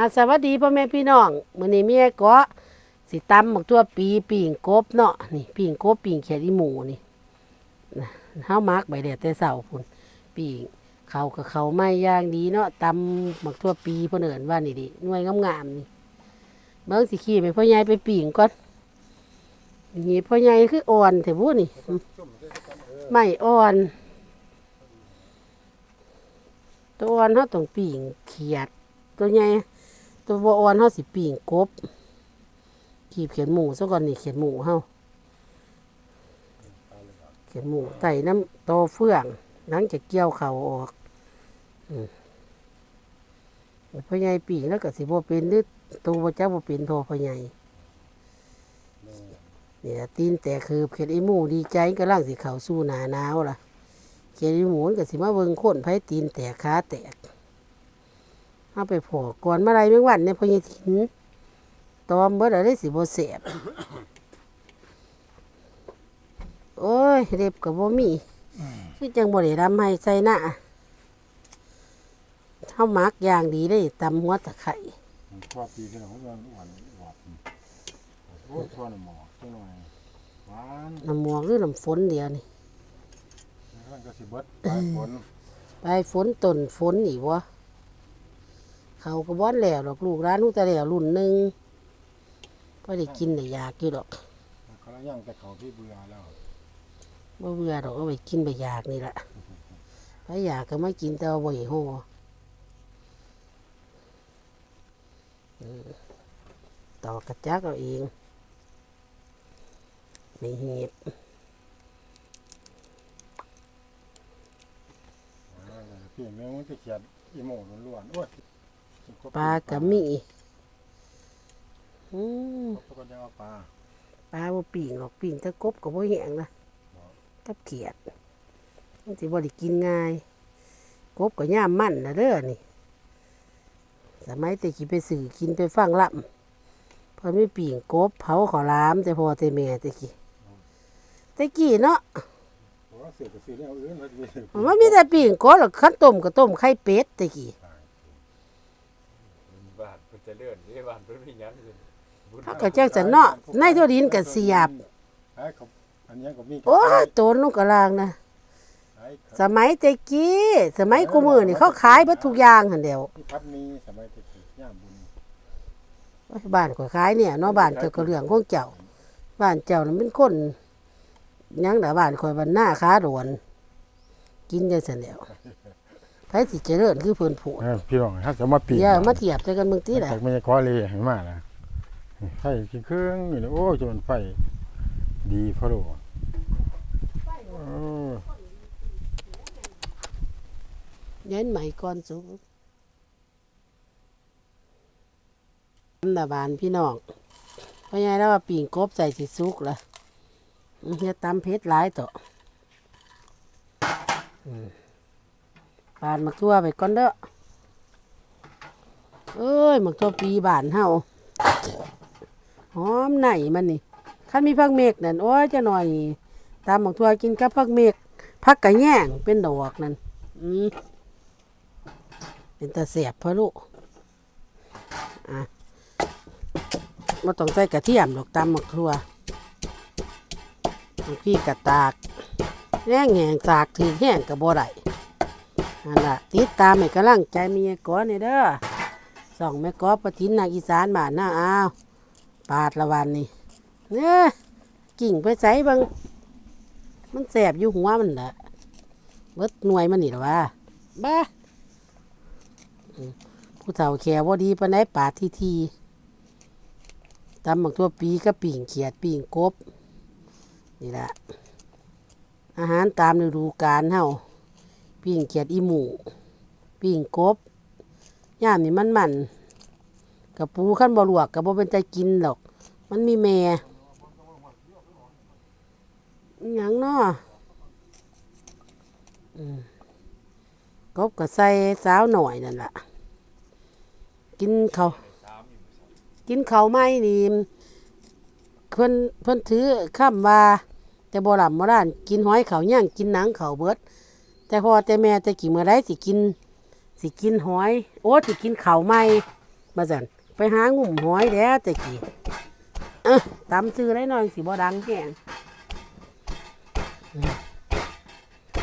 อาสวัสดีพ่อแม่พี่น้องมื้อนี้แม่เกาะสิตำหมกตัวปีปิ่งกบเนาะนี่ปิ่งกบปิ่งเขียดอีหมูนี่นะเฮามักใบแดดแต่เช้าพุ่นปิ่งเขากับเขาไม่ย่างดีเนาะตำหมกตัวปีเพิ่นเอิ้นว่านี่ดิหน่วยงามๆนี่เบิ่งสิขี้ไปพ่อใหญ่ไปปิ่งก่อนนี่พ่อใหญ่คืออ่อนแต่บุนี่ไม่อ่อนตัวอ่อนเขาต้องปิ่งเขียดตัวใหญ่ ตัวบ่อ่อนเขาสิปิ่งกบขีบเขียนหมูซะก่อนนี่เขียนหมูเฮาเขียนหมูใส่น้ำโตอเฟื่องหลังจากเกี่ยวเข่าออกอืมพ่อใหญ่ปิ่งแล้วก็สิบ่เป็นหรือตัวบ่จักบ่เป็นโทอพ่อใหญ่เนี่ยตีนแต่คือเขียนไอ้หมูดีใจกำลังสิเข้าสู่หนาหนาวล่ะเขียนหมูนก็สิมาเบิ่งคนไผตีนแตกขาแตก เอาไปพอก่อนเมื่อไรเมื่อวันเนี่ยพอยังถินตอมเบิดอะไรสิบ่เสียบโอ้ยเร็บกับบ่มีคือจังบ่ได้รำให้ใส่หน้าเฮามักอย่างดีเลยตำหัวตะไคร้ชอบปีขึ้นหน่อยมันหวานหวานโอ้ชวนหมอจังหน่อยหวานน้ำหมวกหรือน้ำฝนเดียวนี่แล้วก็สิเบิดปลายฝนไปฝนต้นฝนอีกวะ เขาก็บ้อนแล้วดอกลูกร้านลูกแต่แล้วรุ่นหนึ่งพอได้กินได้อยากอยู่ดอกเขาละย่างแต่เขาที่เบื่อแล้วบ่เบื่อดอกเอาไปกินไปอยากนี่แหละถ้าอยากก็ไม่กินแต่ว่าบ่อยห่ออืมต่อกระจักเอาเองไม่เหีบพี่แม่งมันจะเขียดอีโม่ล้วนๆโอ้ย ปลากระมีอืมเขาก็ยังเอาปลาปลาบ่ปิ่งหรอกปิ่งถ้ากบก็บ่แห้งนะกับเขียดมันสิบ่ได้กินง่าย กบก็ย่ามมันนะเด้อนี่ สมัยแต่กี้ไปสื่อกินไปฟังล่ำเพอมีปิ่งกบเผาขอลามแต่พอแต่แม่แต่กี้แต่กี้เนาะเพราะว่าเสือกับเสือเนี่ยเอาอื่นมาดูมันมีแต่ปิ่งกบหรอกขั้นต้มก็ต้มไข่เป็ดแต่กี้บ้านเพิ่น จะเลื่อนนี่บ้านเพิ่นมีหยังอยู่บุญเขาก็จังสันเนาะในตัวดินก็เสียบ ไอ้เขาอันนี้ก็มีโอ้ยโตนลูกกระลางนะ ไอ้สมัยแต่กี้ สมัยกูมือนี่เขาขายเบิดทุกอย่างหันเดียวที่พัดมีสมัยตะกี้ย่ามบุญโอ้ยบ้านข่อยขายเนี่ยเนาะบ้านเจ้าก็เรื่องของเจ้า บ้านเจ้านั้นเป็นคนหยังแต่บ้านข่อยบ้านหน้าค้าโดวนกินจังสันเดียว ไผสิเจริญคือเพิ่นผูดพี่น้องถ้าจะมาปีอย่ามาเทียบใจกันเมืองตีแหละแต่ไม่ใช่ขอเลยเห็นมานะไฟกินเครื่องอยู่นะโอ้ยจนไฟ ดีพะโลเออเย็นใหม่ก่อนสุกน้ำตาบานพี่น้องเพราะไงแล้วว่าปิ่งกบใส่สิสุกละอื้อเฮ็ดตำเพชรหลายต่อ อืมปานมักทั่วไปก่อนเด้อเอ้ยมักทั่วปีบานเฮาหอมไหนมันนี่คันมีผักเมกนั่นโอ้ยจะหน่อยตามมักทั่วกินกับผักเมกผักกะแยงเป็นดอกนั่นอืมเป็นตาเสียบพะลูกอะมาต้องใส่กระเทียมดอกตำหมักทั่วพี่กระตากแห้งแหงสากถือแห้งกับบ่ได้ นั่นล่ะติดตามให้กำลังใจเมียก้อนนี่เด้อส่องแม่ก้อประทินนางอีสานบ้านหน้าอ้าวปาดละวันนี่เนี่ยกิ่งไปใส่บางมันแสบอยู่หัวมันแหละเบิดหน่วยมันนี่หรอวะบ้าผู้เฒ่าแขวว่ดีปานใดปาดทีทีตำบักทั่วปีก็ปิ่งเขียดปิ่งกบนี่แหละอาหารตามฤดูกาลเฮา ปิ่งเขียดอีหมูปิ่งกบย่ามนี่มันมันกับปูขั้นบ่ลวกกับบ่เป็นใจกินหรอก มันมีแม่หย่างเนาะกบก็ใส่สาวหน่อยนั่นแหละกินเขากินเขาไม่นี่เพิ่นเพิ่นถือข้ามว่า แต่โบราณโบราณกินหอยเขาย่างกินหนังเขาเบิด แต่พอแต่แม่แต่กี่เมื่อไรสิกิน สิกินหอย โอ้สิกินเขาไม่มาสั่นไปหางุ่มหอยแล้วแต่กี้เออตำซื้อได้หน่อยสิบ่ดังแห้ง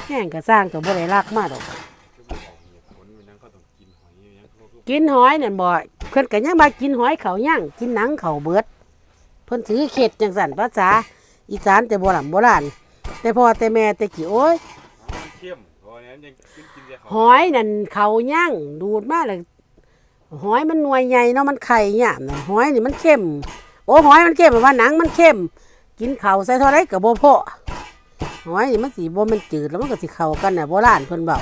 แห้งก็สร้างตัวบ่ได้รักมากก็บ่บอก กินหอยเนหอยบ่เพิ่นก็ยังมากินหอยเขาย่างกินหนังเขาเบิด เพิ่นถือเข็ดจังสั่นภาษา อีสานแต่โบราณโบราณแต่พ่อแต่แม่แต่กี่โอ้ย ยังกินกินแต่เขาหอยนั่นเขาย่างดูดมาเลยหอยมันหน่วยใหญ่เนาะมันไข่หยามน่ะหอยนี่มันเข้ม โอ้หอยมันเข้มว่าหนังมันเข้ม กินเขาวใส่เท่าไรกับโบพอหอยนี่มันสีโบมันจืดแล้วมันก็สิเข้ากันน่ะโบราณเพิ่นเบา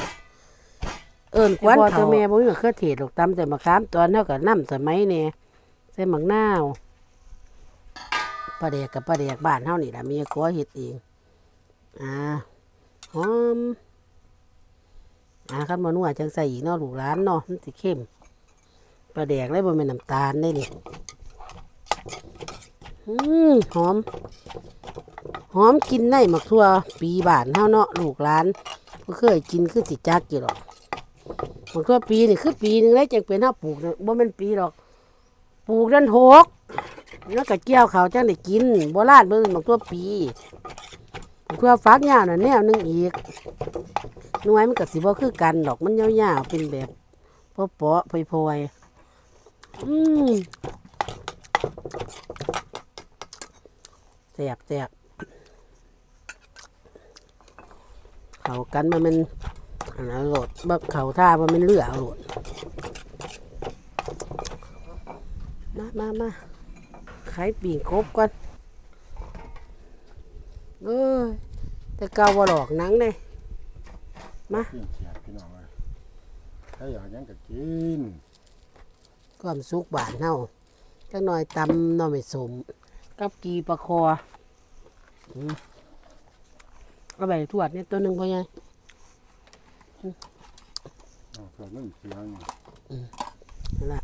เอิ้นกวนเขาตัวแม่บ่มีมะเขือเทศดอกตำใส่มะขามตอนเท่ากับน้ำสมัยนี่ใส่หมักนาวปลาแดกกับปลาแดกบ้านเฮานี่ล่ะมีกัวเฮ็ดเองอ่าหอม อ่าคันบ่นัวจังใส่อีกเนาะลูกหลานเนาะมันสิเข้มปลาแดกเลยบ่แม่นน้ำตาลได้นี่อืมหอม หอมกินได้หมักทั่วปีบานเฮาเนาะลูกหลานบ่เคยกินคือสิจักอยู่หรอกหมักทั่วปีนี่คือปีนึงแล้จังเป็นเฮาปลูกเนี่ยบ่แม่นปีหรอกปลูกดันหกแล้วก็เกี่ยวเขาวจังได้กินโบราณเบิ่งหมักทั่วปีหมักทั่วฟักยาวน่ะแนวหนึงอีก หน่วยมันก็สิบ่คือกันดอกมันยาวๆเป็นแบบเปาะๆพลอยๆอืมแสบแสบเขากันมันมันอันนั้นโหลดแบบเขาท่ามันมันเลือโหลดมามามาขายปีงครบก่อนเอ้ยแต่เกาบ่หลอกนังเลย ปิ้งเขียดพี่น้องเลยถ้าอยากหยังก็กินความสุขบานเฮาจักหน่อยตำหน่อไม่สมกับกีปลาคออืมเอาไปทวดเนี่ยตัวหนึ่งพอไงเอาเพื่อมันเสียงนั่นละ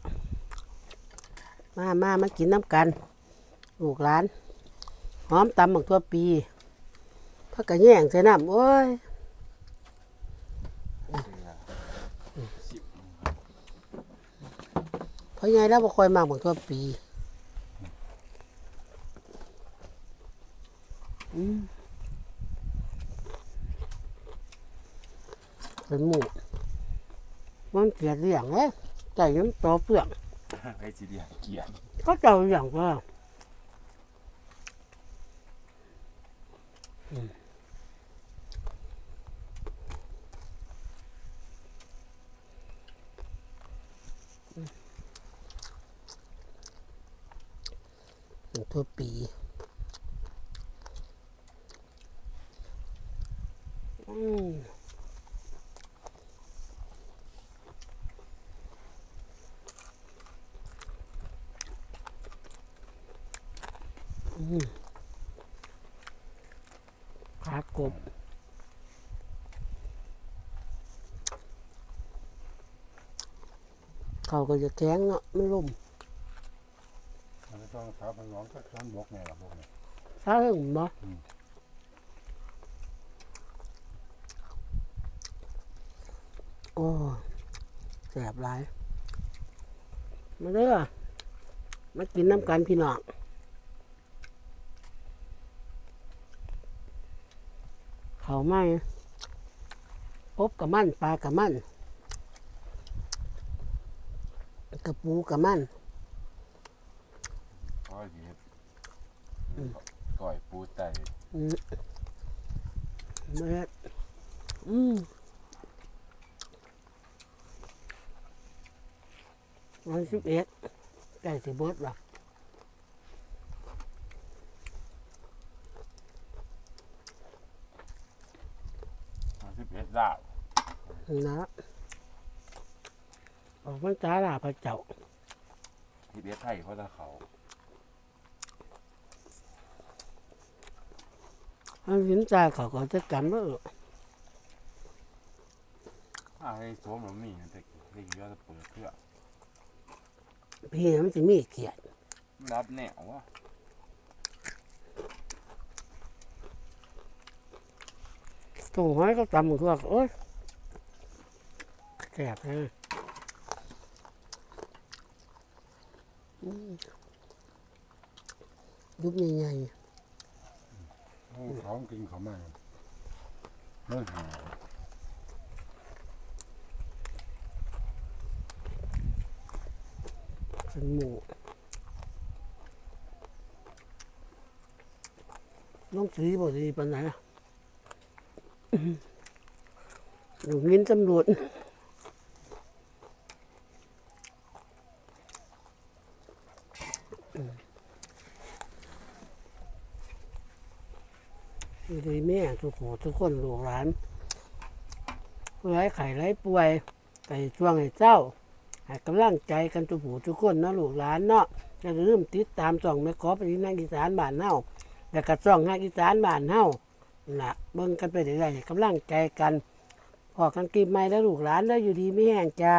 มามามากินน้ำกัน ลูกหลาน หอมตำบักทั่วปีพักกระแย่งใส่น้ำโอ้ย สิบ เพราะไงแล้วบ่ค่อยมากบักทั่วปีอืมเป็นหมูมันเกลียดเรื่องเลยใจยังโตเปลือกไอ้สิเดียเกลียดก็เจ้าอย่างว่า ทั่วปีขากบเขาก็จะแข็งเนาะไมันล่ม มันต้องทับมันร้องก็ครั้งบกไงล่ะพวกนี้ถ้าเรื่องบ่อืมโอ้แสบหลายมาเด้อมากินน้ำกันพี่น้องเขาไม่พบกับมั อยเห็ดก้อยปูไตอืมเม็ดอืมวันสิบเอ็ดใกล้สิเบิดละสิบเอ็ดดาวนะออกมันจ้าลาพระเจ้าสิบเอ็ดไทยเพราะถ้าเขา อันหินจ่าเขาก็จะกันว่าอ้าวไอ้สวมมันมีแต่เด็กยอดจะเปิดเครื่องพี่มันจะมีเขียดรับแนววะตรงห้อยก็ตำมันก็โอ๊ยแสบเลยยุบใหญ่โอ้ ของกินเขามาเรื่หาๆเป็นหมูน้องสีบ่ดีปานไหนอะอยู่งินตำรวจอยู่ดีแม่ ทุกคนทุกคนลูกหลานผู้ไร้ไข่ไร้ป่วยไก่ช่วงให้เจ้าให้กำลังใจกันทุกผู้ทุกคนเนาะลูกหลานเนาะอย่าลืมติดตามช่องแม่ขอไปที่นั่งอีสานบ้านเฮาแล้วก็ช่องฮักอีสานบ้านเฮานั่นล่ะเบิ่งกันไปเรื่อยๆกำลังใจกันพอกันกินใหม่แล้วลูกหลานแล้วอยู่ดีไม่แห้งจ้า